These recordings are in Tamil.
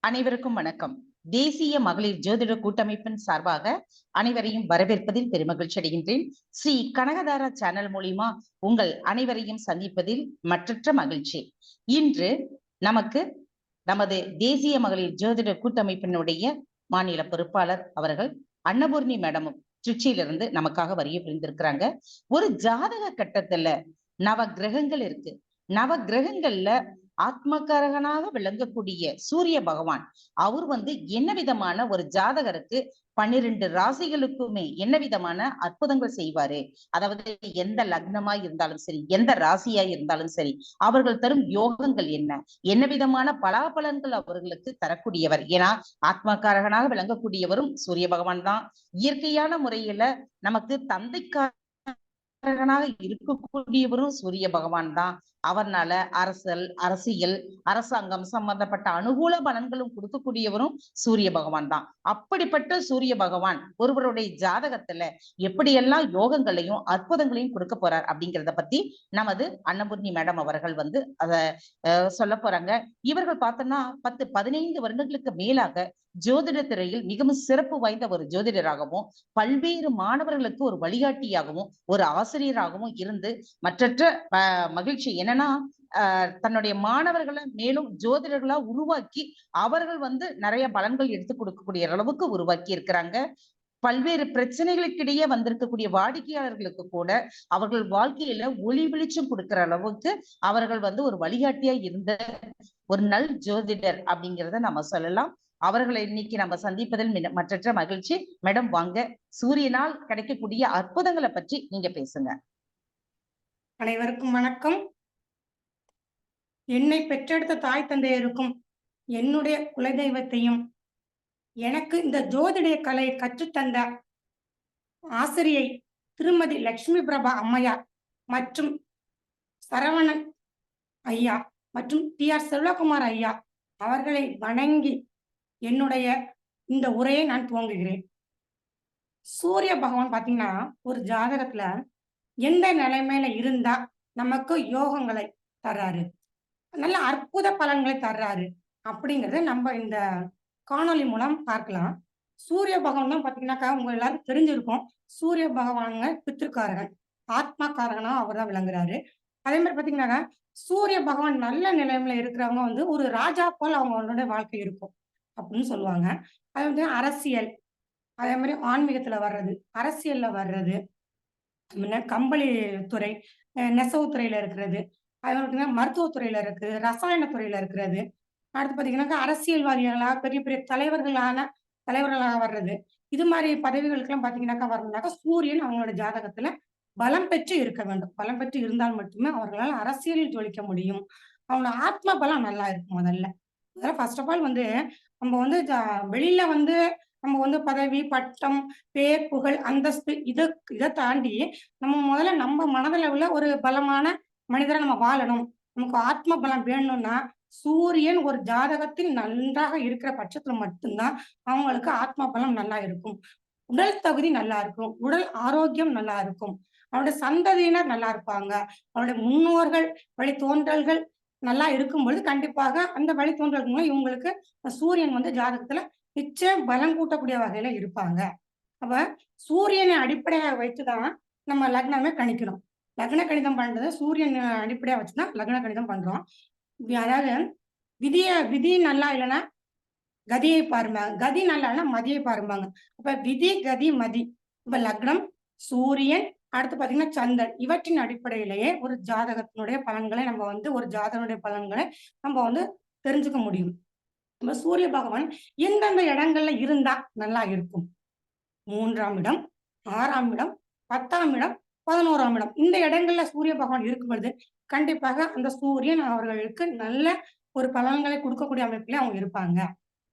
அனைவருக்கும் வணக்கம். தேசிய மகளிர் ஜோதிட கூட்டமைப்பின் சார்பாக அனைவரையும் வரவேற்பதில் பெருமகிழ்ச்சி அடைகின்றேன். ஸ்ரீ கனகதாரா சேனல் மூலியமா உங்கள் அனைவரையும் சந்திப்பதில் மற்றற்ற மகிழ்ச்சி. இன்று நமக்கு நமது தேசிய மகளிர் ஜோதிட கூட்டமைப்பினுடைய மாநில பொறுப்பாளர் அவர்கள் அன்னபூர்ணி மேடமும் திருச்சியிலிருந்து நமக்காக வரிய புரிந்திருக்கிறாங்க. ஒரு ஜாதக கட்டத்துல நவ கிரகங்கள் இருக்கு. நவ கிரகங்கள்ல ஆத்மகாரகனாக விளங்கக்கூடிய சூரிய பகவான். அவர் வந்து என்ன விதமான ஒரு ஜாதகருக்கு பன்னிரண்டு ராசிகளுக்குமே என்ன விதமான அற்புதங்கள் செய்வாரு? அதாவது எந்த லக்னமா இருந்தாலும் சரி எந்த ராசியா இருந்தாலும் சரி அவர்கள் தரும் யோகங்கள் என்ன? என்ன விதமான பலாபலன்கள் அவர்களுக்கு தரக்கூடியவர்? ஏன்னா ஆத்மகாரகனாக விளங்கக்கூடியவரும் சூரிய பகவான் தான். இயற்கையான முறையில நமக்கு தந்தைக்காரகனாக இருக்கக்கூடியவரும் சூரிய பகவான் தான். அவர்னால அரசல் அரசியல் அரசாங்கம் சம்பந்தப்பட்ட அனுகூல பலன்களும் கொடுக்கக்கூடியவரும் சூரிய பகவான் தான். அப்படிப்பட்ட சூரிய பகவான் ஒருவருடைய ஜாதகத்துல எப்படியெல்லாம் யோகங்களையும் அற்புதங்களையும் கொடுக்க போறார் அப்படிங்கிறத பத்தி நமது அன்னபூர்ணி மேடம் அவர்கள் வந்து அத சொல்ல போறாங்க. இவர்கள் பார்த்தோம்னா பத்து பதினைந்து வருடங்களுக்கு மேலாக ஜோதிட துறையில் மிகவும் சிறப்பு வாய்ந்த ஒரு ஜோதிடராகவும் பல்வேறு மாணவர்களுக்கு ஒரு வழிகாட்டியாகவும் ஒரு ஆசிரியராகவும் இருந்து மற்றற்ற மகிழ்ச்சி என்னன்னா தன்னுடைய மாணவர்களை மேலும் ஜோதிடர்களா உருவாக்கி அவர்கள் வந்து நிறைய பலன்கள் எடுத்து கொடுக்கக்கூடிய அளவுக்கு உருவாக்கி இருக்கிறாங்க. பல்வேறு பிரச்சனைகளுக்கிடையே வந்திருக்கக்கூடிய வாடிக்கையாளர்களுக்கு கூட அவர்கள் வாழ்க்கையில ஒளி வெளிச்சம் கொடுக்கிற அளவுக்கு அவர்கள் வந்து ஒரு வழிகாட்டியா இருந்த ஒரு நல் ஜோதிடர் அப்படிங்கிறத நம்ம சொல்லலாம். அவர்களை இன்னைக்கு நம்ம சந்திப்பதில் மற்றற்ற மகிழ்ச்சி. மேடம் வாங்க. சூரியனால் கிடைக்கக்கூடிய அற்புதங்களை பற்றி நீங்க பேசுங்க. அனைவருக்கும் வணக்கம். என்னை பெற்றெடுத்த தாய் தந்தையருக்கும் என்னுடைய குலதெய்வத்தையும் எனக்கு இந்த ஜோதிடைய கலையை கற்றுத்தந்த ஆசிரியை திருமதி லக்ஷ்மி பிரபா அம்மையார் மற்றும் சரவணன் ஐயா மற்றும் டி ஆர் செல்வகுமார் ஐயா அவர்களை வணங்கி என்னுடைய இந்த உரையை நான் துவங்குகிறேன். சூரிய பகவான் பாத்தீங்கன்னா ஒரு ஜாதகத்துல எந்த நிலைமையில இருந்தா நமக்கு யோகங்களை தராரு நல்ல அற்புத பலன்களை தர்றாரு. அப்படிங்கறத நம்ம இந்த காணொலி மூலம் பார்க்கலாம். சூரிய பகவான் தான் பாத்தீங்கன்னாக்கா உங்க எல்லாரும் தெரிஞ்சிருக்கும் சூரிய பகவானுங்க பித்திருக்காரகன். ஆத்மாக்காரகனா அவர் தான் விளங்குறாரு. அதே மாதிரி பாத்தீங்கன்னாக்கா சூரிய பகவான் நல்ல நிலைமையில இருக்கிறவங்க வந்து ஒரு ராஜா போல் அவங்களோட வாழ்க்கை இருக்கும் அப்படின்னு சொல்லுவாங்க. அது வந்து அரசியல். அதே மாதிரி ஆன்மீகத்துல வர்றது அரசியல்ல வர்றது கம்பளி துறை நெசவு துறையில இருக்கிறது அது பார்த்தீங்கன்னா மருத்துவத்துறையில இருக்கு ரசாயனத்துறையில இருக்கிறது. அடுத்து பார்த்தீங்கன்னாக்கா அரசியல்வாதிகளாக பெரிய பெரிய தலைவர்களான தலைவர்களாக வர்றது. இது மாதிரி பதவிகளுக்கெல்லாம் பார்த்தீங்கன்னாக்கா வரணும்னாக்கா சூரியன் அவங்களோட ஜாதகத்துல பலம் பெற்று இருக்க வேண்டும். பலம் பெற்று இருந்தால் மட்டுமே அவர்களால் அரசியலில் ஜொலிக்க முடியும். அவங்களோட ஆத்ம பலம் நல்லா இருக்கும் முதல்ல. முதல்ல ஃபர்ஸ்ட் ஆஃப் ஆல் வந்து நம்ம வந்து வெளியில வந்து நம்ம வந்து பதவி பட்டம் பேர் புகழ் அந்தஸ்து இதை இதை தாண்டி நம்ம முதல்ல நம்ம மனதில் உள்ள ஒரு பலமான மனிதரை நம்ம வாழணும். நமக்கு ஆத்ம பலம் வேணும்னா சூரியன் ஒரு ஜாதகத்தில் நன்றாக இருக்கிற பட்சத்துல மட்டும்தான் அவங்களுக்கு ஆத்ம பலம் நல்லா இருக்கும். உடல் தகுதி நல்லா இருக்கும். உடல் ஆரோக்கியம் நல்லா இருக்கும். அவருடைய சந்ததியினர் நல்லா இருப்பாங்க. அவருடைய முன்னோர்கள் வழி தோன்றல்கள் நல்லா இருக்கும் பொழுது கண்டிப்பாக அந்த வழி தோன்றல்கள் இவங்களுக்கு சூரியன் வந்து ஜாதகத்துல நிச்சயம் பலம் கூட்டக்கூடிய வகையில இருப்பாங்க. அப்ப சூரியனை அடிப்படையாக வைத்துதான் நம்ம லக்னமே கணிக்கணும். லக்ன கணிதம் பண்றது சூரியன் அடிப்படையா வச்சுதான் லக்ன கணிதம் பண்றோம் அதாவது விதிய விதி நல்லா இல்லைன்னா கதியை பாரும்பாங்க. கதி நல்லா இல்லைன்னா மதியை பாரும்பாங்க. அப்ப விதி கதி மதி. இப்ப லக்னம் சூரியன் அடுத்து பாத்தீங்கன்னா சந்திரன். இவற்றின் அடிப்படையிலேயே ஒரு ஜாதகத்தினுடைய பலன்களை நம்ம வந்து ஒரு ஜாதகனுடைய பலன்களை நம்ம வந்து தெரிஞ்சுக்க முடியும். நம்ம சூரிய பகவான் எந்தெந்த இடங்கள்ல இருந்தா நல்லா இருக்கும்? மூன்றாம் இடம் ஆறாம் இடம் பத்தாம் இடம் பதினோராம் இடம். இந்த இடங்கள்ல சூரிய பகவான் இருக்கும் பொழுது கண்டிப்பாக அந்த சூரியன் அவர்களுக்கு நல்ல ஒரு பலன்களை கொடுக்கக்கூடிய அமைப்புல அவங்க இருப்பாங்க.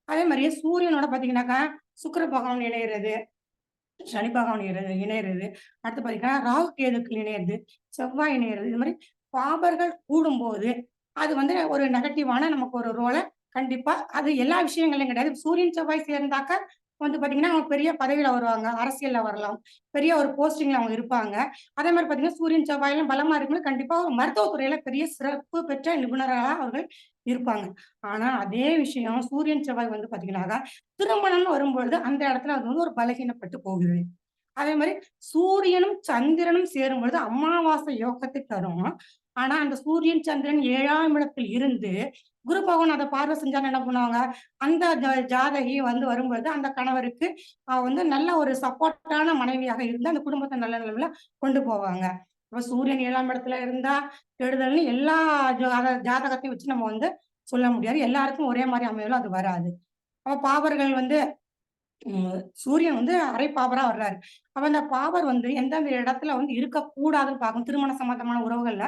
அதே மாதிரியே சூரியனோட பாத்தீங்கன்னாக்கா சுக்கர பகவான் இணையிறது சனி பகவான் இணையிறது அடுத்து பாத்தீங்கன்னா ராகு கேதுக்கள் இணையிறது செவ்வாய் இணையிறது. இது மாதிரி பாபர்கள் கூடும்போது அது வந்து ஒரு நெகட்டிவான நமக்கு ஒரு ரோலை கண்டிப்பா அது எல்லா விஷயங்களையும் கிடையாது. சூரியன் செவ்வாய் சேர்ந்தாக்க வந்து பாத்தீங்கன்னா அவங்க பெரிய பதவியில வருவாங்க. அரசியலில் வரலாம். பெரிய ஒரு போஸ்டிங்கில் அவங்க இருப்பாங்க. அதே மாதிரி பாத்தீங்கன்னா சூரியன் செவ்வாயெல்லாம் பலமா இருக்கும்போது கண்டிப்பாக ஒரு மருத்துவத்துறையில பெரிய சிறப்பு பெற்ற நிபுணராக அவர்கள் இருப்பாங்க. ஆனா அதே விஷயம் சூரியன் செவ்வாய் வந்து பாத்தீங்கன்னாக்கா திருமணம்னு வரும்பொழுது அந்த இடத்துல அது வந்து ஒரு பலகீனப்பட்டு போகுது. அதே மாதிரி சூரியனும் சந்திரனும் சேரும் பொழுது அமாவாசை யோகத்தை தரும். ஆனா அந்த சூரியன் சந்திரன் ஏழாம் இடத்தில் இருந்து குரு பகவான் அதை பார்வை செஞ்சாலும் என்ன பண்ணுவாங்க? அந்த ஜா- ஜாதகி வந்து வரும்பொழுது அந்த கணவருக்கு வந்து நல்ல ஒரு சப்போர்ட்டான மனைவியாக இருந்து அந்த குடும்பத்தை நல்ல நிலைமையில கொண்டு போவாங்க. இப்ப சூரியன் ஏழாம் இடத்துல இருந்தா கெடுதல்னு எல்லா ஜாத- ஜாதகத்தையும் வச்சு நம்ம வந்து சொல்ல முடியாது. எல்லாருக்கும் ஒரே மாதிரி அமையலும் அது வராது. அப்ப பாவர்கள் வந்து சூரியன் வந்து அரை பாவரா வர்றாரு. அப்ப அந்த பாவர் வந்து எந்தெந்த இடத்துல வந்து இருக்கக்கூடாதுன்னு பார்க்கும் திருமண சம்பந்தமான உறவுகள்ல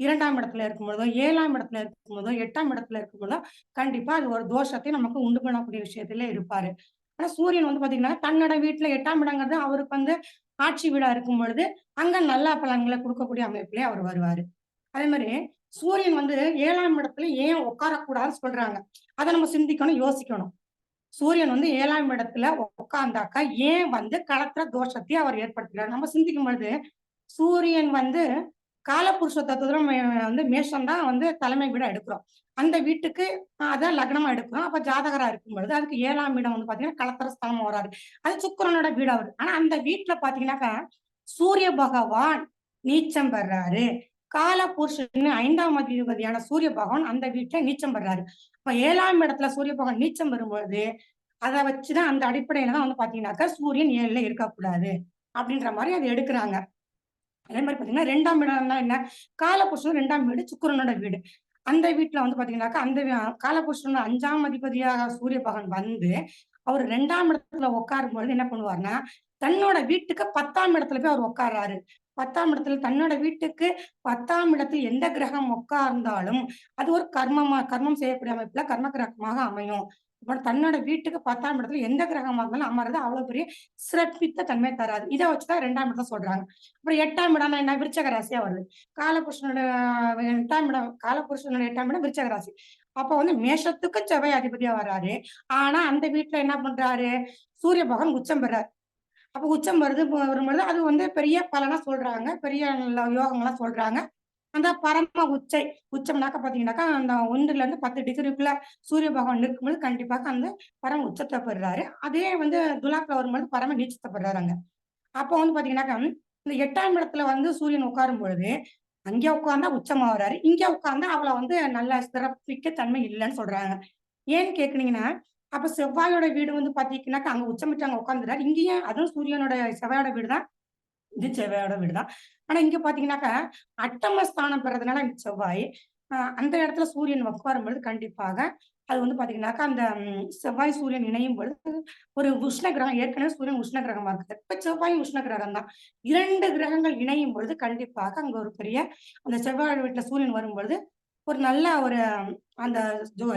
இரண்டாம் இடத்துல இருக்கும்போதோ ஏழாம் இடத்துல இருக்கும்போதோ எட்டாம் இடத்துல இருக்கும்போதோ கண்டிப்பா அது ஒரு தோஷத்தை நமக்கு உண்டு பண்ணக்கூடிய விஷயத்துல இருப்பாரு. ஆனா சூரியன் வந்து பாத்தீங்கன்னா தன்னோட வீட்டுல எட்டாம் இடங்கிறது அவருக்கு வந்து ஆட்சி வீடா இருக்கும் பொழுது அங்க நல்ல பலன்களை கொடுக்கக்கூடிய அமைப்புலயே அவர் வருவாரு. அதே மாதிரி சூரியன் வந்து ஏழாம் இடத்துல ஏன் உட்காரக்கூடாதுன்னு சொல்றாங்க. அதை நம்ம சிந்திக்கணும் யோசிக்கணும். சூரியன் வந்து ஏழாம் இடத்துல உட்காந்தாக்கா ஏன் வந்து களத்திர தோஷத்தை அவர் ஏற்படுத்துகிறார் நம்ம சிந்திக்கும் பொழுது சூரியன் வந்து காலபுருஷ தத்துவம் வந்து மேஷம் தான் வந்து தலைமை வீடா எடுக்கிறோம். அந்த வீட்டுக்கு அதான் லக்னமா எடுக்கிறோம். அப்ப ஜாதகரா இருக்கும் பொழுது அதுக்கு ஏழாம் இடம் வந்து பாத்தீங்கன்னா களத்திர ஸ்தானமா வராது. அது சுக்கிரனோட வீடா வருது ஆனா அந்த வீட்டுல பாத்தீங்கன்னாக்கா சூரிய பகவான் நீச்சம் பெறாரு. காலபுருஷன் ஐந்தாம் அதிபதியான சூரிய பகவான் அந்த வீட்டுல நீச்சம் பெறாரு இப்ப ஏழாம் இடத்துல சூரிய பகவான் நீச்சம் வரும்பொழுது அதை வச்சுதான் அந்த அடிப்படையில தான் வந்து பாத்தீங்கன்னாக்கா சூரியன் ஏழுல இருக்கக்கூடாது அப்படின்ற மாதிரி அதை எடுக்கிறாங்க. அதே மாதிரி பாத்தீங்கன்னா ரெண்டாம் இடம்னா என்ன? காலபுருஷன் ரெண்டாம் வீடு சுக்கிரனோட வீடு. அந்த வீட்டுல வந்து பாத்தீங்கன்னாக்கா அந்த வி- காலபுருஷனோட அஞ்சாம் அதிபதியாக சூரிய பகவான் வந்து அவர் ரெண்டாம் இடத்துல உட்காரும் பொழுது என்ன பண்ணுவாருன்னா தன்னோட வீட்டுக்கு பத்தாம் இடத்துல போய் அவர் உட்கார்றாரு. பத்தாம் இடத்துல தன்னோட வீட்டுக்கு பத்தாம் இடத்தில் எந்த கிரகம் உட்கார்ந்தாலும் அது ஒரு கர்மமா கர்மம் செய்யக்கூடிய அமைப்புல கர்ம கிரகமாக அமையும். இப்போ தன்னோட வீட்டுக்கு பத்தாம் இடத்துல எந்த கிரகமா இருந்தாலும் அமர்றது அவ்வளவு பெரிய சிறப்பித்த தன்மை தராது. இதை வச்சுதான் ரெண்டாம் இடத்த சொல்றாங்க. அப்புறம் எட்டாம் இடம்னா என்ன? விருச்சக ராசியா வருது. காலபுருஷனோட எட்டாம் இடம் காலபுருஷனோட எட்டாம் இடம் விருச்சக ராசி. அப்ப வந்து மேஷத்துக்கு செவ்வாய் அதிபதியா வர்றாரு. ஆனா அந்த வீட்டுல என்ன பண்றாரு? சூரிய பகவான் உச்சம் பெறாரு. அப்ப உச்சம் வருது வரும்பொழுது அது வந்து பெரிய பலனா சொல்றாங்க. பெரிய நல்ல யோகங்களா சொல்றாங்க. அந்த பரம உச்சை உச்சம்னாக்க பாத்தீங்கன்னாக்கா அந்த ஒன்றுல இருந்து பத்து டிகிரிக்குள்ள சூரிய பகவான் இருக்கும்போது கண்டிப்பாக அந்த பரம உச்சத்தை பெறுறாரு. அதே வந்து துலாக்கில் வரும்போது பரம நீச்சத்தை பெறுறாரு அப்போ வந்து பாத்தீங்கன்னாக்கா இந்த எட்டாம் இடத்துல வந்து சூரியன் உட்காரும் பொழுது அங்கே உட்கார்ந்தா உச்சமா வர்றாரு. இங்க உட்கார்ந்தா அவளை வந்து நல்ல சிறப்பிக்க தன்மை இல்லைன்னு சொல்றாங்க. ஏன்னு கேக்குனீங்கன்னா அப்ப செவ்வாயோட வீடு வந்து பாத்தீங்கன்னாக்கா அங்க உச்சமிட்டு அங்க உட்காந்துறாரு இங்கேயும் அதுவும் சூரியனோட செவ்வாயோட வீடு தான் இது செவ்வாயோட வீடு தான் ஆனா இங்க பாத்தீங்கன்னாக்கா அட்டம ஸ்தானம் பெறதுனால இந்த செவ்வாய் ஆஹ் அந்த இடத்துல சூரியன் உட்காரும் பொழுது கண்டிப்பாக. அது வந்து பாத்தீங்கன்னாக்கா அந்த செவ்வாய் சூரியன் இணையும் பொழுது ஒரு உஷ்ண கிரகம் ஏற்கனவே சூரியன் உஷ்ண கிரகமா இருக்குது. இப்ப செவ்வாயும் உஷ்ண கிரகம் தான் இரண்டு கிரகங்கள் இணையும் பொழுது கண்டிப்பாக அங்க ஒரு பெரிய அந்த செவ்வாய் வீட்டுல சூரியன் வரும் பொழுது ஒரு நல்ல ஒரு அந்த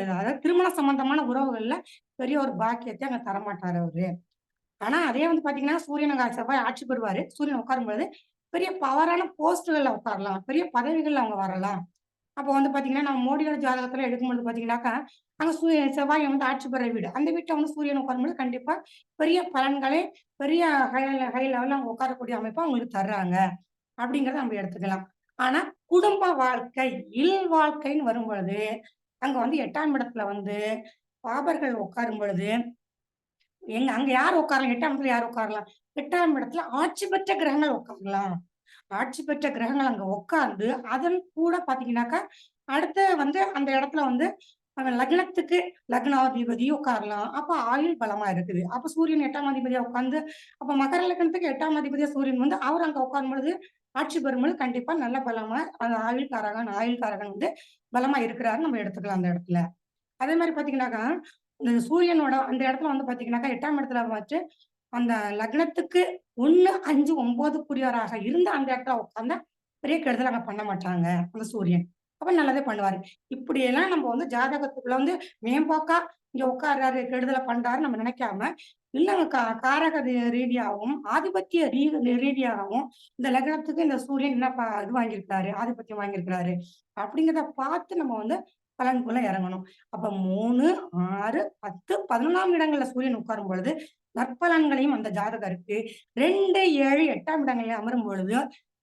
அதாவது திருமண சம்பந்தமான உறவுகள்ல பெரிய ஒரு பாக்கியத்தை அங்க தரமாட்டாரு அவரு. ஆனா அதே வந்து பாத்தீங்கன்னா சூரியன் அங்க செவ்வாய் ஆட்சி பெறுவாரு. சூரியன் உட்காரும் பொழுது பெரிய பவரான போஸ்டுகள்ல உட்காரலாம். பெரிய பதவிகள்ல அவங்க வரலாம். அப்போ வந்து பாத்தீங்கன்னா நம்ம மோடியோட ஜாதகத்துல எடுக்கும்போது பாத்தீங்கன்னாக்கா அங்க சூரியன் செவ்வாய் வந்து ஆட்சி பெற வீடு. அந்த வீட்டை வந்து சூரியன் உட்காரும்போது கண்டிப்பா பெரிய பலன்களை பெரிய ஹை ஹை லெவல்ல அவங்க உட்காரக்கூடிய அமைப்பை அவங்களுக்கு தர்றாங்க. அப்படிங்கறத நம்ம எடுத்துக்கலாம். ஆனா குடும்ப வாழ்க்கை இல் வாழ்க்கைன்னு வரும் பொழுது அங்க வந்து எட்டாம் இடத்துல வந்து பாபர்கள் உட்காரும் பொழுது எங்க அங்க யார் உட்காரலாம்? எட்டாம் இடத்துல யார் உட்காரலாம்? எட்டாம் இடத்துல ஆட்சி பெற்ற கிரகங்கள் உட்காரலாம். ஆட்சி பெற்ற கிரகங்கள் அங்க உட்கார்ந்து அதன் கூட பாத்தீங்கன்னாக்கா அடுத்து வந்து அந்த இடத்துல வந்து அவன் லக்னத்துக்கு லக்னாதிபதி உட்காரலாம். அப்ப ஆயுள் பலமா இருக்குது. அப்ப சூரியன் எட்டாம் அதிபதியா உட்கார்ந்து அப்ப மகர லக்னத்துக்கு எட்டாம் அதிபதியா சூரியன் வந்து அவர் அங்க உட்காரும் பொழுது ஆட்சி பெறும்போது கண்டிப்பா நல்ல பலமா அந்த ஆயுள்காரகன் ஆயுள்காரகன் வந்து பலமா இருக்கிறாரு. நம்ம எடுத்துக்கலாம் அந்த இடத்துல. அதே மாதிரி பாத்தீங்கன்னாக்கா இந்த சூரியனோட அந்த இடத்துல வந்து பாத்தீங்கன்னாக்கா எட்டாம் இடத்துல வச்சு அந்த லக்னத்துக்கு ஒண்ணு அஞ்சு ஒன்பதுக்குரியவராக இருந்து அந்த இடத்துல உட்கார்ந்தா பெரிய கெடுதல் அங்க பண்ண மாட்டாங்க அந்த சூரியன். அப்ப நல்லதே பண்ணுவாரு. இப்படி எல்லாம் நம்ம வந்து ஜாதகத்துக்குள்ள வந்து மேம்போக்கா இங்க உட்கார்றாரு கெடுதலை பண்றாரு நம்ம நினைக்காம இல்லைங்க காரக ரீதியாகவும் ஆதிபத்திய ரீ ரீதியாகவும் இந்த லக்னத்துக்கு இந்த சூரியன் என்ன இது வாங்கியிருக்காரு ஆதிபத்தியம் வாங்கியிருக்கிறாரு அப்படிங்கிறத பார்த்து நம்ம வந்து பலனுக்குள்ள இறங்கணும். அப்ப மூணு ஆறு பத்து பதினொன்றாம் இடங்கள்ல சூரியன் உட்காரும் பொழுது நற்பலன்களையும் அந்த ஜாதகருக்கு ரெண்டு ஏழு எட்டாம் இடங்களில் அமரும் பொழுது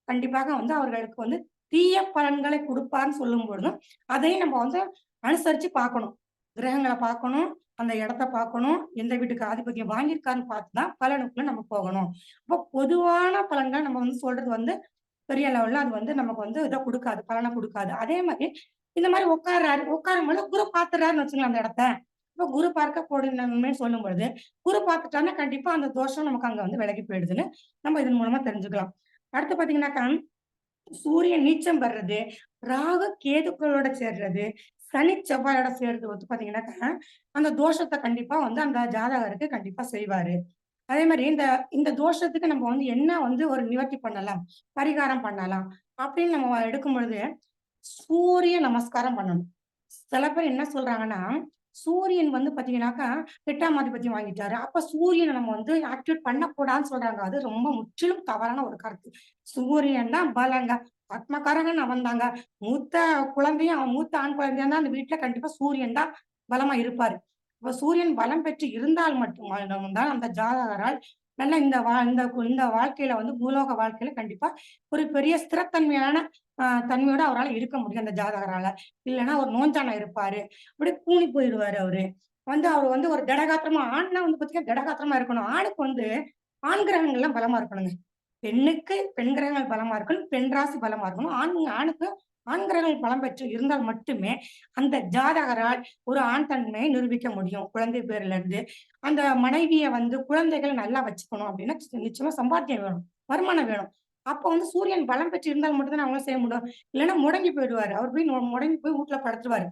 கண்டிப்பாக வந்து அவர்களுக்கு வந்து தீய பலன்களை கொடுப்பார்னு சொல்லும் பொழுதும் அதையும் நம்ம வந்து அனுசரிச்சு பார்க்கணும். கிரகங்களை பார்க்கணும். அந்த இடத்த பார்க்கணும் எந்த வீட்டுக்கு ஆதிபத்தியம் வாங்கியிருக்காருன்னு பார்த்து தான் பலனுக்குள்ள நம்ம போகணும். அப்போ பொதுவான பலன்கள் நம்ம வந்து சொல்றது வந்து பெரிய லெவல்ல அது வந்து நமக்கு வந்து இதை கொடுக்காது பலனை கொடுக்காது. அதே மாதிரி இந்த மாதிரி உட்காராரு உட்காரும் பொழுது குரு பார்த்துறாருன்னு வச்சுக்கலாம் அந்த இடத்த. இப்போ குரு பார்க்க போடுன்னு சொல்லும் பொழுது குரு பார்த்துட்டான்னா கண்டிப்பா அந்த தோஷம் நமக்கு அங்க வந்து விலகி போயிடுதுன்னு நம்ம இதன் மூலமா தெரிஞ்சுக்கலாம். அடுத்து பாத்தீங்கன்னாக்கா சூரியன் நீச்சம் படுறது ராகு கேதுக்களோட சேர்றது சனி செவ்வாயோட சேர்றது வந்து பாத்தீங்கன்னாக்கா அந்த தோஷத்தை கண்டிப்பா வந்து அந்த ஜாதகருக்கு கண்டிப்பா செய்வாரு. அதே மாதிரி இந்த இந்த தோஷத்துக்கு நம்ம வந்து என்ன வந்து ஒரு நிவர்த்தி பண்ணலாம்? பரிகாரம் பண்ணலாம். அப்படின்னு நம்ம எடுக்கும் பொழுது சூரிய நமஸ்காரம் பண்ணணும். சில பேர் என்ன சொல்றாங்கன்னா சூரியன் வந்து பாத்தீங்கன்னாக்கா எட்டாம் ஆதிபத்தியம் வாங்கிட்டாரு. அப்ப சூரியனை நம்ம வந்து ஆக்டிவேட் பண்ணக்கூடாதுன்னு சொல்றாங்க. அது ரொம்ப முற்றிலும் தவறான ஒரு கருத்து. சூரியன் தான் பலங்க. ஆத்மகாரகன் அவன் தாங்க மூத்த குழந்தையும் அவன் மூத்த ஆண் குழந்தையா தான் அந்த வீட்டுல கண்டிப்பா சூரியன் தான் பலமா இருப்பாரு. இப்ப சூரியன் பலம் பெற்று இருந்தால் மட்டும் தான் அந்த ஜாதகரால் நல்ல இந்த வா இந்த இந்த வாழ்க்கையில வந்து பூலோக வாழ்க்கையில கண்டிப்பா ஒரு பெரிய ஸ்திரத்தன்மையான ஆஹ் தன்மையோட அவரால் இருக்க முடியும் அந்த ஜாதகரால. இல்லைன்னா ஒரு நோஞ்சானா இருப்பாரு. அப்படியே கூணி போயிடுவாரு அவரு. வந்து அவர் வந்து ஒரு திடகாத்திரமா ஆண்னா வந்து பாத்தீங்கன்னா திடகாத்திரமா இருக்கணும். ஆணுக்கு வந்து ஆண் கிரகங்கள்லாம் பலமா இருக்கணுங்க. பெண்ணுக்கு பெண் கிரகங்கள் பலமா இருக்கணும் பெண் ராசி பலமா இருக்கணும். ஆண் ஆணுக்கு ஆண் கிரகங்கள் பலம் பெற்று இருந்தால் மட்டுமே அந்த ஜாதகரால் ஒரு ஆண் தன்மையை நிரூபிக்க முடியும். குழந்தை பேர்ல இருந்து அந்த மனைவியை வந்து குழந்தைகளை நல்லா வச்சுக்கணும் அப்படின்னா நிச்சயமா சம்பாத்தியம் வேணும் வருமானம் வேணும். அப்ப வந்து சூரியன் பலம் பெற்று இருந்தால் மட்டும்தான் அவங்களும் செய்ய முடியும். இல்லைன்னா முடங்கி போயிடுவாரு. அவர் போய் முடங்கி போய் வீட்டுல படுத்துருவாரு.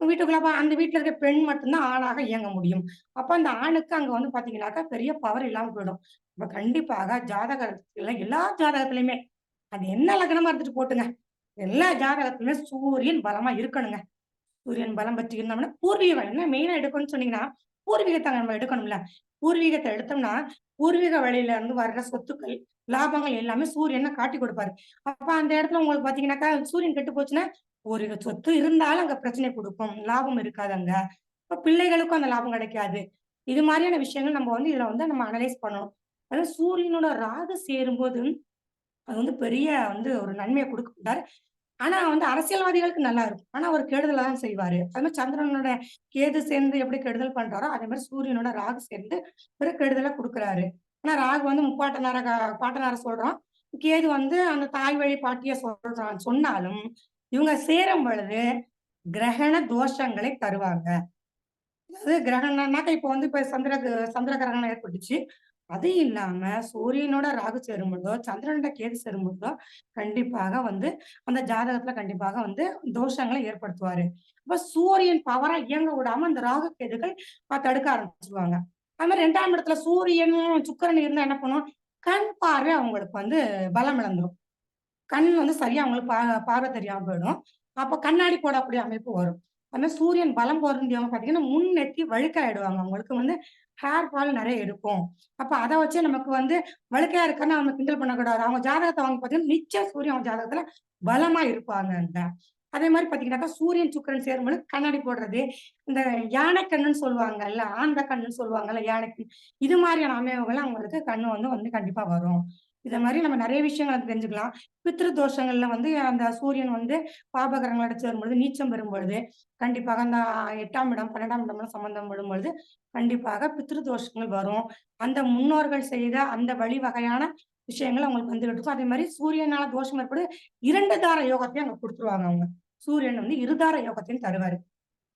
வீட்டுக்குள்ள அந்த வீட்டுல இருக்க பெண் மட்டும்தான் ஆணாக இயங்க முடியும். அப்ப அந்த ஆணுக்கு அங்க வந்து பாத்தீங்கன்னாக்கா பெரிய பவர் இல்லாம போயிடும். அப்ப கண்டிப்பாக ஜாதகத்துல எல்லா ஜாதகத்திலயுமே அது என்ன லக்னமா இருந்துட்டு போட்டுங்க? எல்லா ஜாதகத்துலயுமே சூரியன் பலமா இருக்கணுங்க. சூரியன் பலம் பற்றி இருந்தோம்னா பூர்வீகம் என்ன மெயினா எடுக்கணும்னு சொன்னீங்கன்னா பூர்வீகத்தை நம்ம எடுக்கணும்ல. பூர்வீகத்தை எடுத்தோம்னா பூர்வீக வழியில இருந்து வர்ற சொத்துக்கள் லாபங்கள் எல்லாமே சூரியனை காட்டி கொடுப்பாரு. அப்ப அந்த இடத்துல உங்களுக்கு பாத்தீங்கன்னாக்கா சூரியன் கெட்டு போச்சுன்னா ஒரு சொத்து இருந்தாலும் அங்க பிரச்சனை கொடுக்கும். லாபம் இருக்காது அங்க. இப்ப பிள்ளைகளுக்கும் அந்த லாபம் கிடைக்காது. இது மாதிரியான விஷயங்கள் நம்ம வந்து இதுல வந்து நம்ம அனலைஸ் பண்ணணும். அதாவது சூரியனோட ராகு சேரும்போது அது வந்து பெரிய வந்து ஒரு நன்மையை கொடுக்க ஆனா வந்து அரசியல்வாதிகளுக்கு நல்லா இருக்கும். ஆனா அவர் கெடுதலை தான் செய்வாரு. அது மாதிரி சந்திரனோட கேது சேர்ந்து எப்படி கெடுதல் பண்றாரோ அதே மாதிரி சூரியனோட ராகு சேர்ந்து பிறகு கெடுதலை கொடுக்குறாரு. ஆனா ராகு வந்து முப்பாட்டனார பாட்டனார சொல்றோம் கேது வந்து அந்த தாய் வழி பாட்டிய சொல்றான். சொன்னாலும் இவங்க சேரும் பொழுது கிரகண தோஷங்களை தருவாங்க. அதாவது கிரகணம்னாக்க இப்ப வந்து இப்ப சந்திர சந்திர கிரகணம் ஏற்பட்டுச்சு. அது இல்லாம சூரியனோட ராகு சேரும்பொழுதோ சந்திரனோட கேது சேரும்பொழுதோ கண்டிப்பாக வந்து அந்த ஜாதகத்துல கண்டிப்பாக வந்து தோஷங்களை ஏற்படுத்துவாரு. அப்ப சூரியன் பவரா இயங்க விடாம அந்த ராகு கேதுகள் தடுக்க ஆரம்பிச்சிருவாங்க. அது மாதிரி ரெண்டாம் இடத்துல சூரியனும் சுக்கரன் இருந்தா என்ன பண்ணும்? கண் பார்வை அவங்களுக்கு வந்து பலம் இழந்துரும். கண் வந்து சரியா அவங்களுக்கு பா பார்வை தெரியாம போயிடும். அப்ப கண்ணாடி போடக்கூடிய அமைப்பு வரும். அது மாதிரி சூரியன் பலம் பொருந்தியவங்க பாத்தீங்கன்னா முன் நெத்தி வழுக்காயிடுவாங்க. அவங்களுக்கு வந்து ஹேர் ஃபால் நிறைய இருக்கும் அப்ப அதை வச்சு நமக்கு வந்து வழுக்கையா இருக்கான்னு அவங்க கிண்டல் பண்ணக்கூடாது. அவங்க ஜாதகத்தை அவங்க பாத்தீங்கன்னா நிச்சயம் சூரியன் அவங்க ஜாதகத்துல பலமா இருப்பாங்க அந்த. அதே மாதிரி பாத்தீங்கன்னாக்கா சூரியன் சுக்கிரன் சேரும்போது கண்ணாடி போடுறது. இந்த யானை கண்ணுன்னு சொல்லுவாங்கல்ல ஆந்த கண்ணுன்னு சொல்லுவாங்கல்ல யானை இது மாதிரியான அமைவுகள் அவங்களுக்கு கண்ணு வந்து வந்து கண்டிப்பா வரும். இத மாதிரி நம்ம நிறைய விஷயங்களை தெரிஞ்சுக்கலாம். பித்ரு தோஷங்கள்ல வந்து அந்த சூரியன் வந்து பாபகரங்கள் அடைச்சு வரும்பொழுது நீச்சம் பெறும்பொழுது கண்டிப்பாக அந்த எட்டாம் இடம் பன்னெண்டாம் இடம்லாம் சம்பந்தம் படும்பொழுது கண்டிப்பாக பித்ரு தோஷங்கள் வரும். அந்த முன்னோர்கள் செய்த அந்த வழி வகையான விஷயங்கள் அவங்களுக்கு வந்துகிட்டு இருக்கும் அதே மாதிரி சூரியனால தோஷம் ஏற்படு இரண்டு தார யோகத்தையும் அங்க கொடுத்துருவாங்க அவங்க. சூரியன் வந்து இருதார யோகத்தையும் தருவாரு.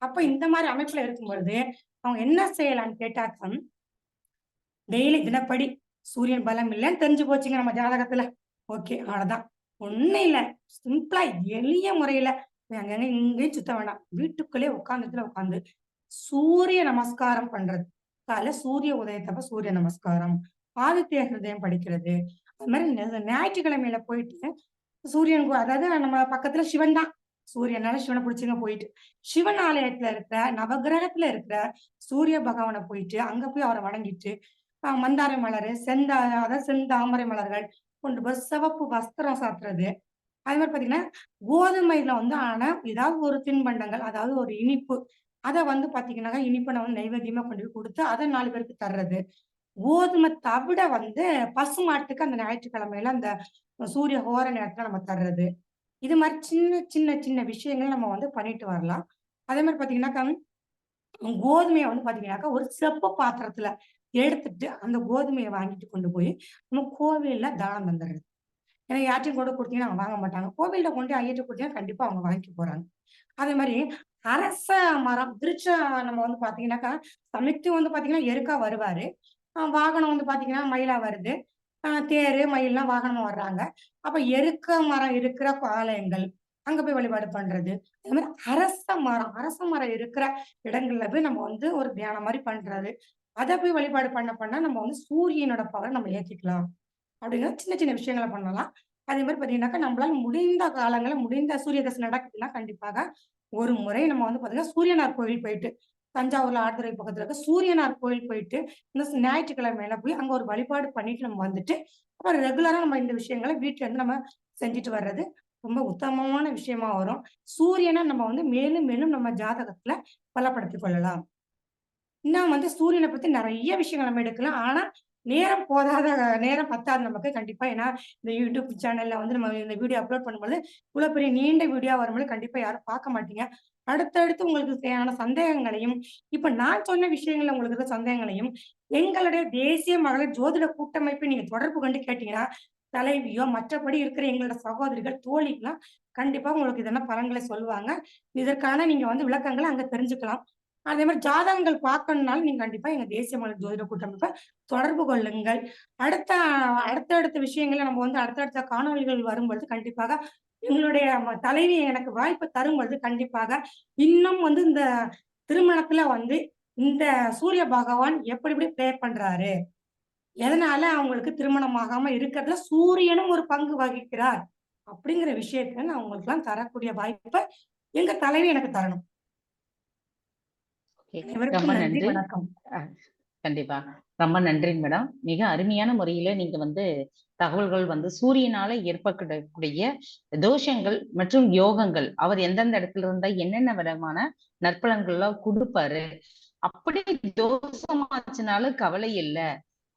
அப்ப இந்த மாதிரி அமைப்புல இருக்கும் பொழுது அவங்க என்ன செய்யலாம்னு கேட்டாக்க டெய்லி தினப்படி சூரியன் பலம் இல்லைன்னு தெரிஞ்சு போச்சுங்க நம்ம ஜாதகத்துல. ஓகே அவ்வளவுதான். ஒண்ணும் இல்ல. சிம்பிளா எளிய முறையில அங்கங்க இங்கேயும் சுத்த வேண்டாம் வீட்டுக்குள்ளே உட்கார்ந்துட்டுல உட்காந்து சூரிய நமஸ்காரம் பண்றது. காலை சூரிய உதயத்தப்ப சூரிய நமஸ்காரம் ஆதித்ய ஹிருதயம் படிக்கிறது. அது மாதிரி ஞாயிற்றுக்கிழமையில போயிட்டு சூரியன் அதாவது நம்ம பக்கத்துல சிவன் தான். சூரியனால சிவனை பிடிச்சுங்க போயிட்டு சிவன் ஆலயத்துல இருக்கிற நவகிரகத்துல இருக்கிற சூரிய பகவானை போயிட்டு அங்க போய் அவரை வணங்கிட்டு மந்தாரை மலர் செந்தா அதாவது செந்தாமரை மலர்கள் கொண்டு போய் சிவப்பு வஸ்திரம் சாத்துறது அது மாதிரி பார்த்தீங்கன்னா கோதுமையில வந்து ஆன ஏதாவது ஒரு தின்பண்டங்கள், அதாவது ஒரு இனிப்பு. அதை வந்து பாத்தீங்கன்னாக்கா, இனிப்பை நான் வந்து நைவேத்தியமா கொண்டு போய் கொடுத்து அதை நாலு பேருக்கு தர்றது. கோதுமை தவிட வந்து பசுமாட்டுக்கு அந்த ஞாயிற்றுக்கிழமையில அந்த சூரிய ஹோர நேரத்துல நம்ம தர்றது. இது மாதிரி சின்ன, சின்ன, சின்ன விஷயங்கள் நம்ம வந்து பண்ணிட்டு வரலாம். அதே மாதிரி பார்த்தீங்கன்னாக்கா கோதுமையை வந்து பார்த்தீங்கன்னாக்கா ஒரு செப்பு பாத்திரத்துல எடுத்துட்டு, அந்த கோதுமையை வாங்கிட்டு கொண்டு போய், நம்ம கோவில்ல தானம் தந்துடுறது ஏன்னா யார்ட்டையும் கூட கொடுத்தீங்கன்னா அவங்க வாங்க மாட்டாங்க. கோவில்ல கொண்டு ஐயட்டு கொடுத்தீங்கன்னா கண்டிப்பாக கண்டிப்பா அவங்க வாங்கி போறாங்க. அதே மாதிரி அரச மரம், திருச்ச நம்ம வந்து பாத்தீங்கன்னாக்கா, சமைத்து வந்து பாத்தீங்கன்னா, எருக்கா வருவாரு. வாகனம் வந்து பாத்தீங்கன்னா, மயிலா வருது. அ தேரு, மயிலெல்லாம் வாகனமா வர்றாங்க. அப்ப எருக்க மரம் இருக்கிற ஆலயங்கள், அங்க போய் வழிபாடு பண்றது. அது மாதிரி அரச மரம், அரச மரம் இருக்கிற இடங்கள்ல போய் நம்ம வந்து ஒரு தியானம் மாதிரி பண்றது. அதை போய் வழிபாடு பண்ண பண்ணா நம்ம வந்து சூரியனோட பவரை நம்ம ஏற்றிக்கலாம் அப்படின்னா சின்ன, சின்ன விஷயங்கள பண்ணலாம். அதே மாதிரி பார்த்தீங்கன்னாக்கா நம்மளால முடிந்த காலங்களில் முடிந்த சூரிய தசை நடக்குதுன்னா, கண்டிப்பாக ஒரு முறை நம்ம வந்து பார்த்தீங்கன்னா சூரியனார் கோவில் போயிட்டு, தஞ்சாவூர்ல ஆடுதுறை பக்கத்துல இருக்க சூரியனார் கோவில் போயிட்டு, இந்த ஞாயிற்றுக்கிழமையில போய் அங்க ஒரு வழிபாடு பண்ணிட்டு நம்ம வந்துட்டு, அப்புறம் ரெகுலரா நம்ம இந்த விஷயங்களை வீட்டுல இருந்து நம்ம செஞ்சுட்டு வர்றது ரொம்ப உத்தமமான விஷயமா வரும். சூரியனை நம்ம வந்து மேலும், மேலும் நம்ம ஜாதகத்துல பலப்படுத்திக் கொள்ளலாம். இன்னும் வந்து சூரியனை பத்தி நிறைய விஷயங்கள் நம்ம எடுக்கலாம். ஆனா, நேரம் போதாத நேரம் பத்தாது நமக்கு கண்டிப்பா. ஏன்னா, இந்த யூடியூப் சேனல்ல வந்து நம்ம இந்த வீடியோ அப்லோட் பண்ணும்போது இவ்வளோ பெரிய நீண்ட வீடியோ வரும்போது கண்டிப்பா யாரும் பார்க்க மாட்டீங்க. அடுத்தடுத்து உங்களுக்கு தேவையான சந்தேகங்களையும், இப்ப நான் சொன்ன விஷயங்கள்ல உங்களுக்கு இருக்க சந்தேகங்களையும், எங்களுடைய தேசிய மகளிர் ஜோதிட கூட்டமைப்பை நீங்க தொடர்பு கொண்டு கேட்டீங்கன்னா, தலைவியோ, மற்றபடி இருக்கிற எங்களோட சகோதரிகள், தோழிகளாம் கண்டிப்பா உங்களுக்கு இதெல்லாம் பலன்களை சொல்லுவாங்க. இதற்கான நீங்க வந்து விளக்கங்களை அங்க தெரிஞ்சுக்கலாம். அதே மாதிரி ஜாதகங்கள் பார்க்கணும்னாலும் நீங்க கண்டிப்பா எங்க தேசிய மகளிர் ஜோதிட கூட்டமைப்பை தொடர்பு கொள்ளுங்கள். அடுத்த அடுத்தடுத்த விஷயங்கள நம்ம வந்து அடுத்தடுத்த காணொளிகள் வரும்பொழுது கண்டிப்பாக எங்களுடைய தலைவி எனக்கு வாய்ப்பு தரும்பொழுது கண்டிப்பாக இன்னும் வந்து இந்த திருமணத்துல வந்து இந்த சூரிய பகவான் எப்படி எப்படி ப்ளே பண்றாரு? எதனால அவங்களுக்கு திருமணம் ஆகாம இருக்கிறதுல சூரியனும் ஒரு பங்கு வகிக்கிறார். அப்படிங்கிற விஷயத்த நான் உங்களுக்கெல்லாம் தரக்கூடிய வாய்ப்ப எங்க தலைவி எனக்கு தரணும். ரொம்ப நன்றி. நன்றி. வணக்கம். கண்டிப்பா. ரொம்ப நன்றிங்க மேடம். மிக அருமையான முறையில நீங்க வந்து தகவல்கள் வந்து சூரியனால ஏற்படக்கூடிய தோஷங்கள் மற்றும் யோகங்கள், அவர் எந்தெந்த இடத்துல இருந்தா என்னென்ன விதமான நற்பலன்கள்லாம் குடுப்பாரு. அப்படி தோஷமாச்சுனாலும் கவலை இல்ல.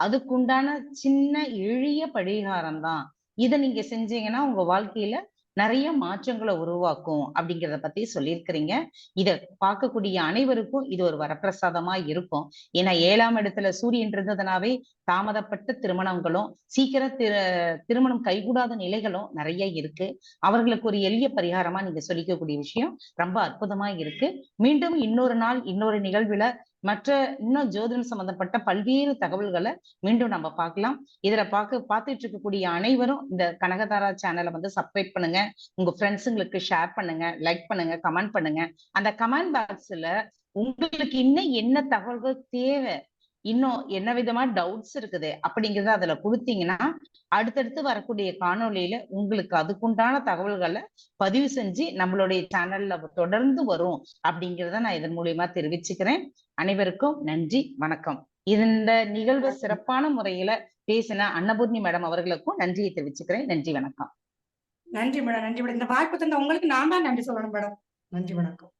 அதுக்குண்டான சின்ன எளிய பரிகாரம் தான். இத நீங்க செஞ்சீங்கன்னா, உங்க வாழ்க்கையில நிறைய மாற்றங்களை உருவாக்கும் அப்படிங்கிறத பத்தி சொல்லியிருக்கிறீங்க. இத பார்க்கக்கூடிய அனைவருக்கும் இது ஒரு வரப்பிரசாதமா இருக்கும். ஏன்னா ஏழாம் இடத்துல சூரியன் இருந்ததுனாவே தாமதப்பட்ட திருமணங்களும், சீக்கிரம் திரு திருமணம் கைகூடாத நிலைகளும் நிறைய இருக்கு. அவர்களுக்கு ஒரு எளிய பரிகாரமா நீங்க சொல்லிக்கக்கூடிய விஷயம் ரொம்ப அற்புதமா இருக்கு. மீண்டும் இன்னொரு நாள், இன்னொரு நிகழ்வுல மற்ற இன்னும் ஜோதிடம் சம்பந்தப்பட்ட பல்வேறு தகவல்களை மீண்டும் நம்ம பார்க்கலாம். இதுல பார்க்க பார்த்துட்டு இருக்கக்கூடிய அனைவரும் இந்த கனகதாரா சேனலை வந்து சப்ஸ்கிரைப் பண்ணுங்க. உங்க ஃப்ரெண்ட்ஸுங்களுக்கு ஷேர் பண்ணுங்க, லைக் பண்ணுங்க, கமெண்ட் பண்ணுங்க. அந்த கமெண்ட் பாக்ஸ்ல உங்களுக்கு இன்னும் என்ன தகவல்கள் தேவை? இன்னும் என்ன விதமான டவுட்ஸ் இருக்குது அப்படிங்கிறத அதுல குடுத்தீங்கன்னா, அடுத்தடுத்து வரக்கூடிய காணொளியில உங்களுக்கு அதுக்குண்டான தகவல்கள பதிவு செஞ்சு நம்மளுடைய சேனல்ல தொடர்ந்து வரும் அப்படிங்கிறத நான் இதன் மூலியமா தெரிவிச்சுக்கிறேன். அனைவருக்கும் நன்றி, வணக்கம். இந்த நிகழ்வ சிறப்பான முறையில பேசின அன்னபூர்ணி மேடம் அவர்களுக்கும் நன்றியை தெரிவிச்சுக்கிறேன். நன்றி, வணக்கம். நன்றி மேடம். நன்றி மேடம். இந்த வாய்ப்பு தந்த உங்களுக்கு நான் தான் நன்றி சொல்லணும் மேடம். நன்றி, வணக்கம்.